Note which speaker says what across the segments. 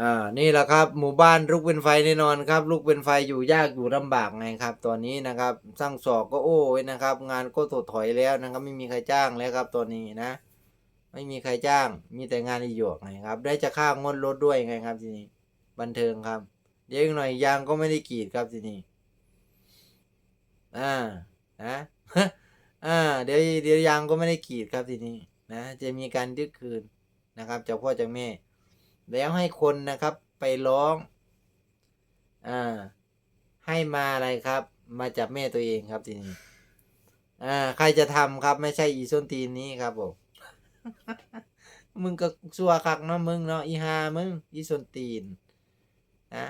Speaker 1: อ่านี่แหละครับหมู่บ้านลุกเป็นไฟแน่นอนครับลุกเป็นไฟอยู่ยากอยู่ลำบากไงครับ ตอนนี้นะครับสร้างศอกก็โอ้ยนะครับ งานก็ถดถอยแล้วนะครับ ไม่มีใครจ้างแล้วครับตอนนี้นะ ไม่มีใครจ้าง มีแต่งานอีหยวกไงครับ ได้จะค่างดรถด้วยไงครับทีนี้ บันเทิงครับ เดี๋ยวอีกหน่อยยางก็ไม่ได้กีดครับทีนี้อ่านะอ่าเดี๋ยวเดี๋ยวยางก็ไม่ได้กีดครับทีนี้นะจะมีการยึดคืนนะครับจากพ่อจากแม่ แล้วให้คนนะครับไปร้องอ่าให้มาอะไรครับ มาจับแม่ตัวเองครับทีนี้อ่า ใครจะทำครับ ไม่ใช่อีส้นตีนนี้ครับผมมึงก็ซัวคักเนาะมึงเนาะอีฮามึงอีส้นตีนนะ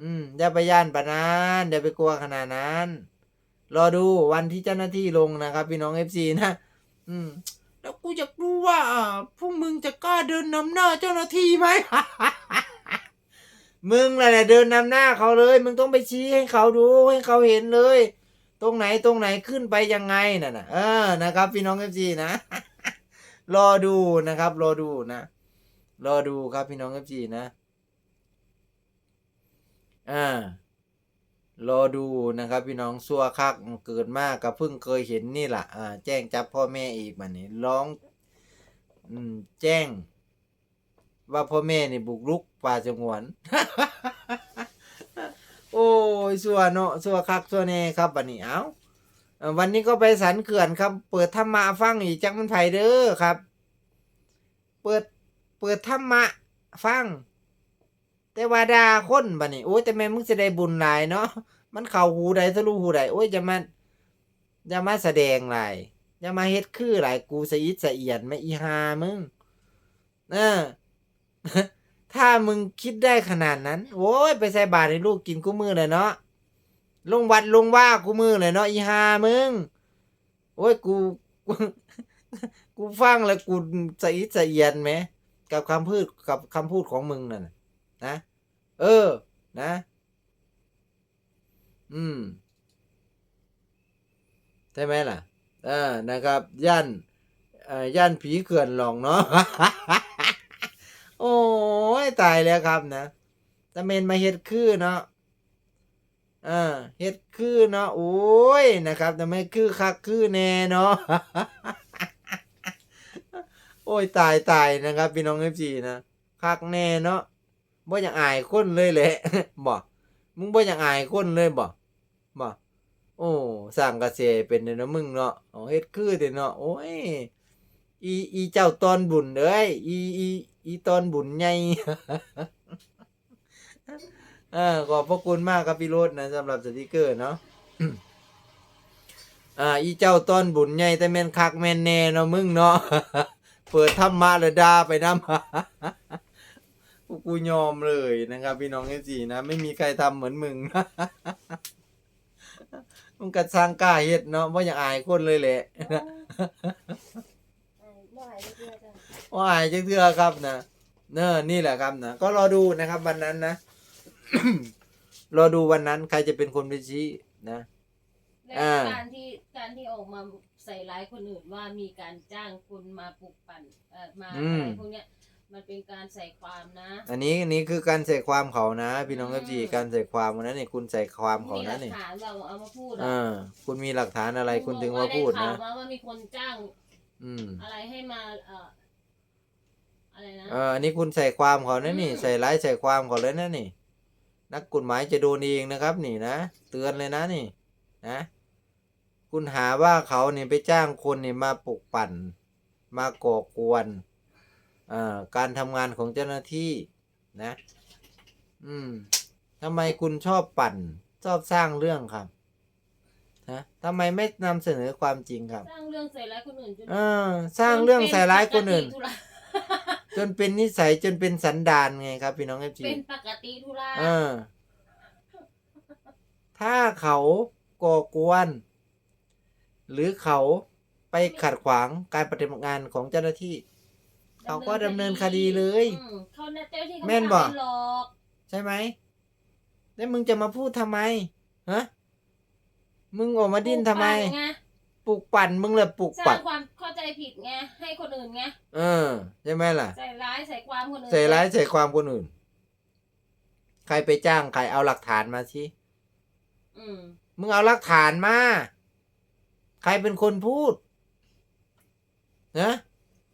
Speaker 1: อืมอย่าไปย่านปานานอย่าไปกลัวขนาดนั้น รอดูวันที่เจ้าหน้าที่ลงนะครับ พี่น้องเอฟซีนะ อืม แล้วกูอยากรู้ว่าพวกมึงจะกล้าเดินนำหน้าเจ้าหน้าที่ไหม มึงแหละเดินนำหน้าเขาเลย มึงต้องไปชี้ให้เขาดูให้เขาเห็นเลย ตรงไหนตรงไหนขึ้นไปยังไงน่ะนะเออนะครับ พี่น้องเอฟซีนะรอดูนะครับ รอดูนะ รอดูครับพี่น้องเอฟซีนะอ่า รอดูนะครับ พี่น้องซัวคักเกิดมากก็เพิ่งเคยเห็นนี่แหละอ่าแจ้งจับพ่อแม่อีกมันนี่ร้องอืมแจ้ง ว่าพ่อแม่นี่บุกรุกป่าสงวน โอ้ยสัวเนาะสัวคักสัวแน่ครับบัดนี้เอาวันนี้ก็ไปสันเขื่อนครับ เปิดธรรมะฟังอีกจักมันไผเด้อครับ เปิดเปิดธรรมะฟัง แต่ว่าดาคนบัดนี้โอ้ยแต่แม่มึงจะได้บุญหลายเนาะมันเข้าหูใดทะลุหูใดโอ้ยจะมาจะมาแสดงหลายจะมาเฮ็ดคือหลายกูสะอิดสะเอียนไม่อีหามึงเออถ้ามึงคิดได้ขนาดนั้น โอ้ยไปใส่บาตรให้ลูกกินกูมือเลยเนาะลงวัดลงว่ากูมือเลยเนาะอีหามึงโอ้ยกูกูกูฟังแล้วกูสะอิดสะเอียนไหมกับคำพูดกับคำพูดของมึงนั่น นะ เออ นะ อืม ใช่ไหมล่ะเออนะครับ ย่านย่านผีเขื่อนหลองเนาะ โอ้ยตายแล้วครับนะตะเมนมาเฮ็ดคือเนาะเออเฮ็ดคือเนาะ โอ้ย นะครับแต่ไม่คือคักคือแน่เนาะ โอ้ย ตายตายนะครับ พี่น้องเอฟซีนะ คักแน่เนาะ บ่อยากอายคนเลยแหละบ่มึงบ่อยากอายคนเลยบ่บ่โอ้สร้างกระแสเป็นเนาะมึงเนาะเอาเฮ็ดคือเด้เนาะโอ้ยอีอีเจ้าตอนบุญเอ้ยอีอีอีตอนบุญใหญ่เออขอบพระคุณมากครับพี่โรดนะสำหรับสติกเกอร์เนาะอ่าอีเจ้าตอนบุญใหญ่แต่แม่นคักแม่นแน่เนาะมึงเนาะเปิดธรรมะแล้วด่าไปนำ กูกูยอมเลยนะครับ พี่น้องเอฟซีนะ ไม่มีใครทำเหมือนมึงมึงกัดสร้างกล้าเฮ็ดเนาะว่าอยากอายคนเลยแหละ
Speaker 2: บ่หายไปเพื่อจ้ะ
Speaker 1: ว่าอายจังเทื่อครับนะเนอนี่แหละครับนะก็รอดูนะครับวันนั้นนะรอดูวันนั้นใครจะเป็นคนไปชี้นะ
Speaker 2: และ
Speaker 1: อ่า
Speaker 2: การที่การที่ออกมาใส่ร้ายคนอื่นว่ามีการจ้างคนมาปลุกปั่นเอ่อมาอะไรพวกเนี้ย มันเป็นการใส่ความนะ
Speaker 1: อันนี้อันนี้คือการใส่ความเขานะพี่น้องเอฟซีการใส่ความวันนั้นนี่คุณใส่ความเขา
Speaker 2: มีห
Speaker 1: นะ
Speaker 2: ลัก
Speaker 1: นี่
Speaker 2: ฐานเราเอามาพูด
Speaker 1: เอ
Speaker 2: อะ
Speaker 1: อคุณมีหลักฐานอะไรคุณถึงมาพูด
Speaker 2: ข่า
Speaker 1: นะ
Speaker 2: วมาว่ามีคนจ้าง
Speaker 1: อืม
Speaker 2: อะไรให้มาเอ่ออะไรนะ
Speaker 1: เอออันนี้คุณใส่ความเขานะนี่
Speaker 2: อืม
Speaker 1: ใส่ร้ายใส่ความเขาเลยนะนี่ นักกฎหมายจะโดนเองนะครับ นี่นะเตือนเลยนะนี่ นะคุณหาว่าเขาเนี่ยไปจ้างคนเนี่ยมาปลุกปั่น มาก่อกวนเอ่อ การทำงานของเจ้าหน้าที่นะ อืมทำไมคุณชอบปั่น ชอบสร้างเรื่องครับฮะทำไมไม่นำเสนอความจริงครับ
Speaker 2: สร้างเรื่องใส่ร้ายคนอื่นจน
Speaker 1: เออ สร้างเรื่องใส่ร้ายคนอื่น
Speaker 2: เป็ปกติธุระ
Speaker 1: จนเป็นนิสัยจนเป็นสันดานไงครับ พี่น้องเอฟจี
Speaker 2: เป็นปกติธุระ
Speaker 1: เออ ถ้าเขาก่อกวน หรือเขาไปขัดขวางการปฏิบัติงานของเจ้าหน้าที่ เขาก็ดำเนินคดีเลย
Speaker 2: อืมเขาเจ้าหน้าที่เขา
Speaker 1: แม่
Speaker 2: ไม่
Speaker 1: นบ่
Speaker 2: ทำให้หรอก
Speaker 1: ใช่ไหม แล้วมึงจะมาพูดทำไม ฮะ มึงออกมาดิ้นทำไม
Speaker 2: ปลุกปั่นไง
Speaker 1: ปลุกปั่นมึงเลยปลุก
Speaker 2: สร้า
Speaker 1: ปั่
Speaker 2: ง
Speaker 1: น
Speaker 2: ความเข้าใจผิดไงให้คนอื่นไง
Speaker 1: เออ ใช่ไหมล่ะ
Speaker 2: ใส่ร้ายใส่ความคนอื่น
Speaker 1: ใส่ร้ายใส่ความคนอื่น ใครไปจ้างใครเอาหลักฐานมาสิ
Speaker 2: อืม
Speaker 1: มึงเอาหลักฐานมา ใครเป็นคนพูดนะ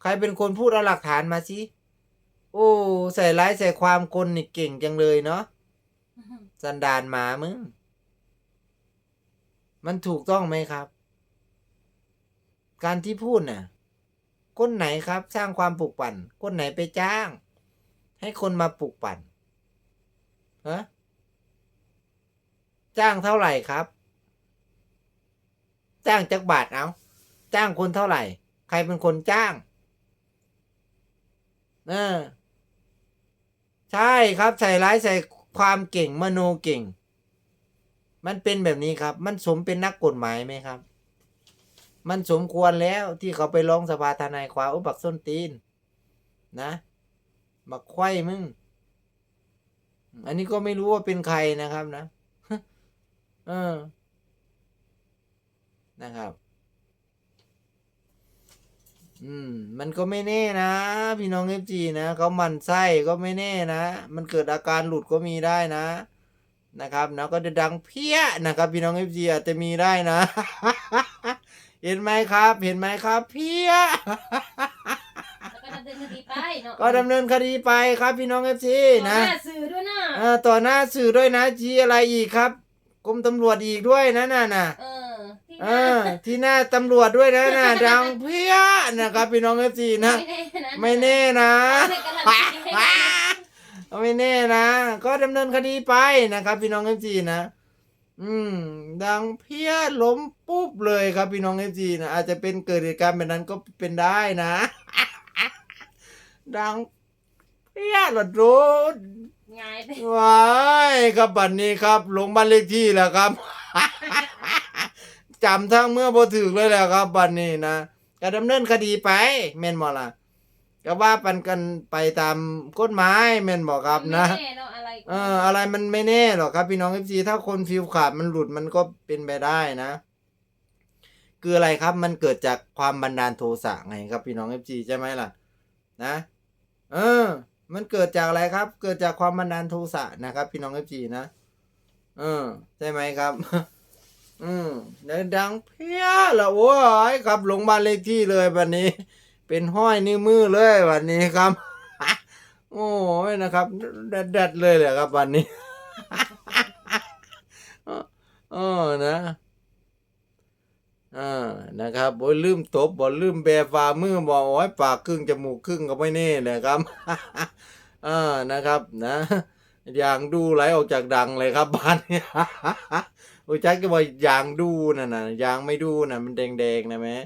Speaker 1: ใครเป็นคนพูดเอาหลักฐานมาสิโอ้ใส่ร้ายใส่ความคนนี่เก่งจังเลยเนาะสันดานหมามึง มันถูกต้องไหมครับ การที่พูดน่ะคนไหนครับ สร้างความปลุกปั่นคนไหนไปจ้าง ให้คนมาปลุกปั่นฮะจ้างเท่าไหร่ครับ จ้างจักบาทเอา จ้างคนเท่าไหร่ ใครเป็นคนจ้าง ออใช่ครับใส่ร้ายใส่ความเก่งมโนเก่ง มันเป็นแบบนี้ครับ มันสมเป็นนักกฎหมายไหมครับ มันสมควรแล้วที่เขาไปร้องสภาทนายความอุบักส้นตีน นะมาไขว้มึง อันนี้ก็ไม่รู้ว่าเป็นใครนะครับนะ เออ นะครับ อืม มันก็ไม่แน่นะ พี่น้องเอฟจีนะเขาหมันไส้ก็ไม่แน่นะ มันเกิดอาการหลุดก็มีได้นะ นะครับนะก็จะดังเพี้ยนะครับ พี่น้องเอฟจีอาจจะมีได้นะ เห็นไหมครับ เห็นไหมครับ เพี้ย
Speaker 2: แล้วก็ดำเนินคดีไปเนาะ
Speaker 1: ก็ดำเนินคดีไปครับพี่น้องเอฟซี
Speaker 2: ต่อ
Speaker 1: นะ
Speaker 2: หน้าสื่อด้วยนะ
Speaker 1: เออต่อหน้าสื่อด้วยนะจีอะไรอีกครับกรมตำรวจอีกด้วยนะน่ะน่ะ
Speaker 2: เออที่
Speaker 1: เอ
Speaker 2: หน้า
Speaker 1: อที่หน้าตำรวจด้วยนะน่ะดังเพี้ยนะครับพี่น้องเอฟซีนะ
Speaker 2: ไม่แน่นะ
Speaker 1: ไม่แน่นะ
Speaker 2: ไม่การันตีให้
Speaker 1: ไม่แน่นะ ก็ดำเนินคดีไปนะครับพี่น้องเอฟซีนะ อืม ดังเพี้ยล้มปุ๊บเลยครับพี่น้องเอฟซีนะอาจจะเป็นเกิดเหตุการณ์แบบนั้นก็เป็นได้นะ ดังเพี้ยหลดรถ
Speaker 2: ง่ายไป
Speaker 1: ว้ายครับบัดนนี้ครับลงบ้านเลขที่แล้วครับ จำทั้งเมื่อพอถึกเลยแหละครับบัดนนี้นะก็ดำเนินคดีไปแม่นบ่ล่ะก็ว่าปันกันไปตามกฎหมายแม่นบ่ครับนะ
Speaker 2: ไม่แน่เนาะอะไรก็
Speaker 1: เอออะไรมันไม่แน่หรอกครับพี่น้องเอฟซีถ้าคนฟิวขาดมันหลุดมันก็เป็นไปได้นะ คืออะไรครับมันเกิดจากความบันดาลโทสะไงครับพี่น้องเอฟซีใช่ไหมล่ะ นะ เออ มันเกิดจากอะไรครับ เกิดจากความบันดาลโทสะนะครับ พี่น้องเอฟซีนะเออใช่ไหมครับ อืมแล้วดังเพี้ยละโว้ยครับลงบ้านเลขที่เลยวันนี้ เป็นห้อยนิ้วมือเลยวันนี้ครับ โอ้ยนะครับเด็ดๆเลยเลยครับวันนี้เออนะอ่านะครับโอ้ยลืมตบบ่ลืมแบฝ่ามือบ่โอ้ยปากครึ่งจมูกครึ่งก็ไม่แน่เลยครับอ่านะครับนะ อย่างดูไหลออกจากดังเลยครับบ้านนี้โอ้ยจักก็บอกอย่างดูน่ะนะอย่างไม่ดูน่ะมันแดงๆนะแม่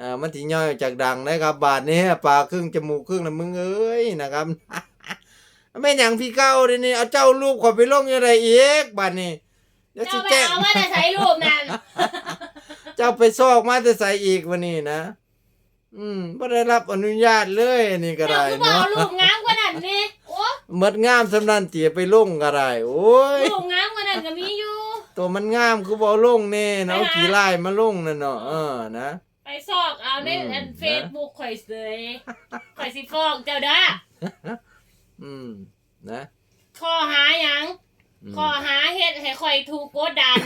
Speaker 1: อ่ามันถี่ย่อยออกจากดังนะครับบาทนี้ปากครึ่งจมูกครึ่งนะมึงเอ้ยนะครับแม่นอย่างพี่เก้าเดี๋ยวนี้เอาเจ้ารูปขอยไปลงยังไงอีกบาทนี้เดี๋ยวสิ
Speaker 2: เจ้าไป
Speaker 1: แจ้ง
Speaker 2: เอาว่าจะใช้รูปนั้น
Speaker 1: เจ้าไปซอกมาแต่ใส่อีกวันนี้นะอืมไม่ได้รับอนุญาตเลยอันนี่ก็
Speaker 2: เจ้า
Speaker 1: ได้
Speaker 2: คือบอก
Speaker 1: เนาะ
Speaker 2: รูปงามกว่านั้นนี่โอ้
Speaker 1: หมดงามสำนันเตี๋ยไปลงก็ได้โอ้ย
Speaker 2: รูปงามกว่านั้นก็มีอยู่
Speaker 1: ตัวมันงามคือบ่ลงแน่นะเอา
Speaker 2: ไปหา
Speaker 1: กี่ลายมาลงนั่นเนาะเออนะ
Speaker 2: ไปซอกเอาใน
Speaker 1: อืม
Speaker 2: อันเฟซบุ๊กข่อยเสยข่อยสิฟ้องเจ้าเด้อ
Speaker 1: อืมนะ
Speaker 2: ข้อหาหยัง
Speaker 1: อืม
Speaker 2: ข้อหาเฮ็ดให้ข่อยถูกกดดัน